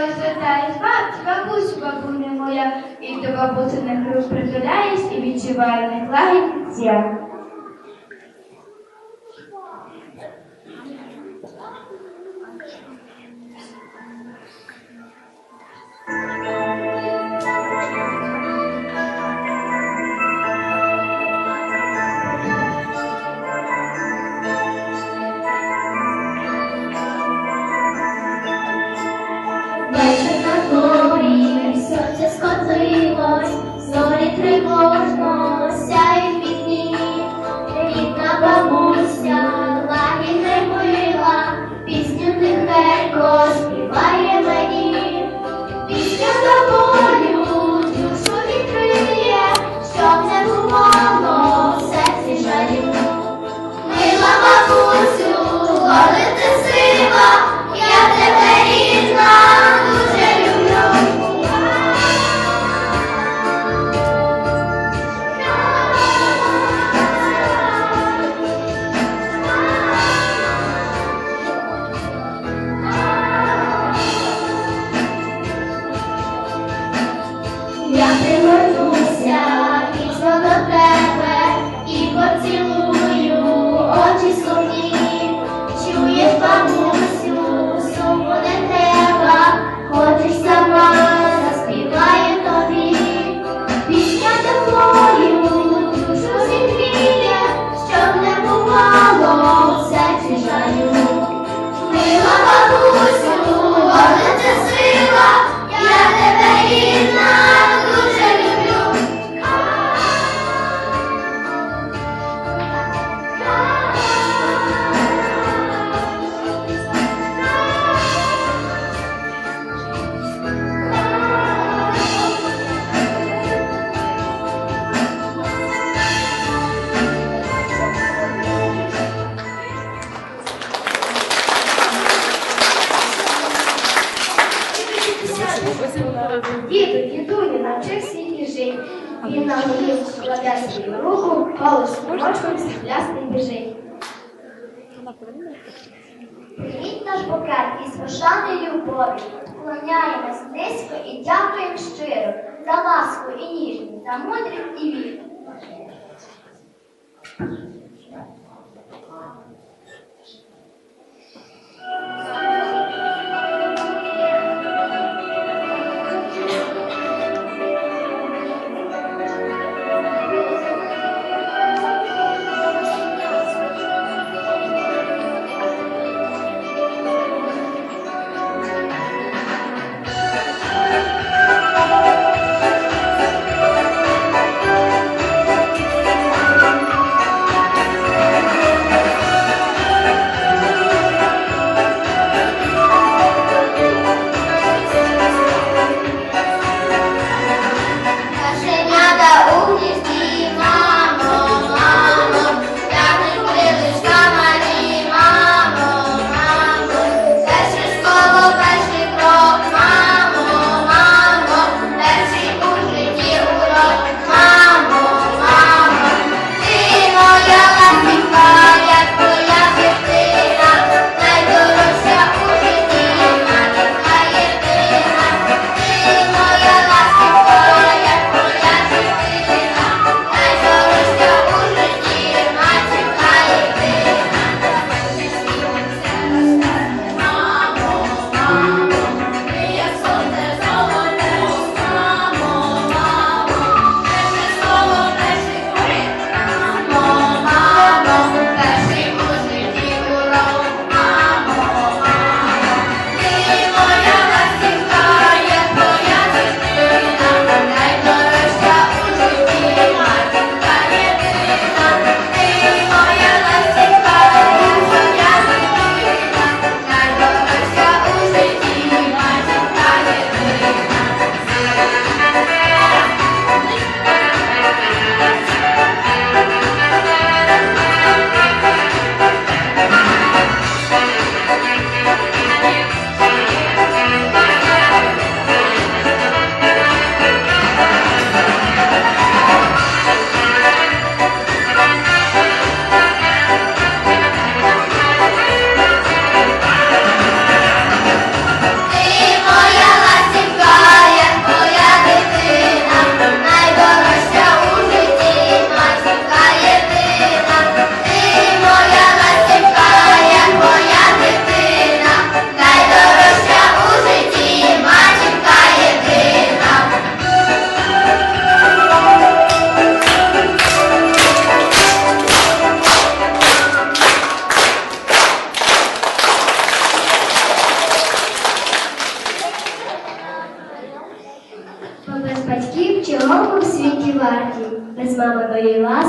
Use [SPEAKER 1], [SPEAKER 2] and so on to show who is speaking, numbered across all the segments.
[SPEAKER 1] тобою звертаюсь, бабці, бабусю, бабуня моя, і до бабусиних рук притуляюсь і відчуваю них лагідь.
[SPEAKER 2] Мила бабусю, коли ти сила,
[SPEAKER 1] сріблястий біжить.
[SPEAKER 2] Привіт наш букет із пошани любові, Клоняємось низько і дякуємо щиро за ласку і ніжність, за мудрість і віру.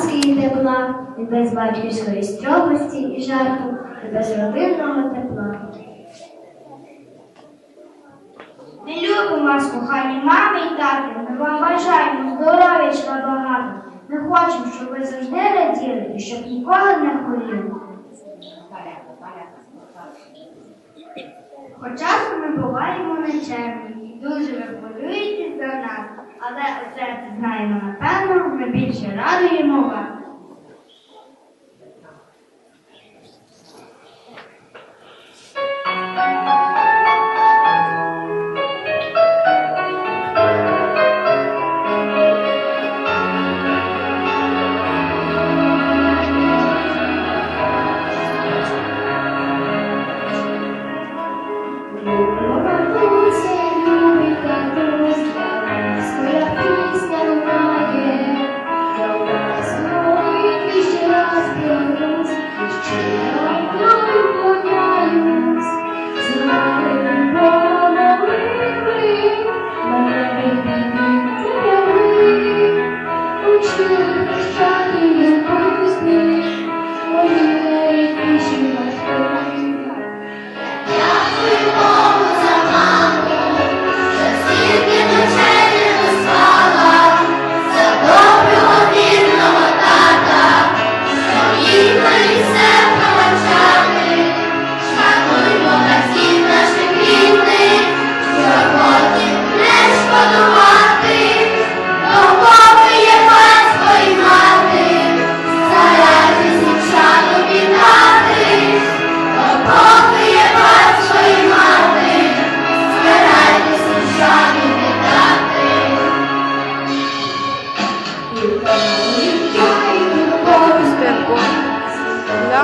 [SPEAKER 1] ласки і тепла, і без батьківської стрілості і жарту, і без родинного тепла.
[SPEAKER 3] Ми любимо вас, кохані мами і тати, ми вам бажаємо здоров'ячка багато. Ми хочемо, щоб ви завжди раділи і щоб ніколи не хворіли. Хоча ми буваємо на черві але оце знаємо напевно, ми більше радуємо вас.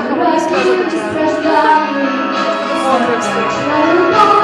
[SPEAKER 4] бляха, мені
[SPEAKER 1] сказали, що...
[SPEAKER 2] О,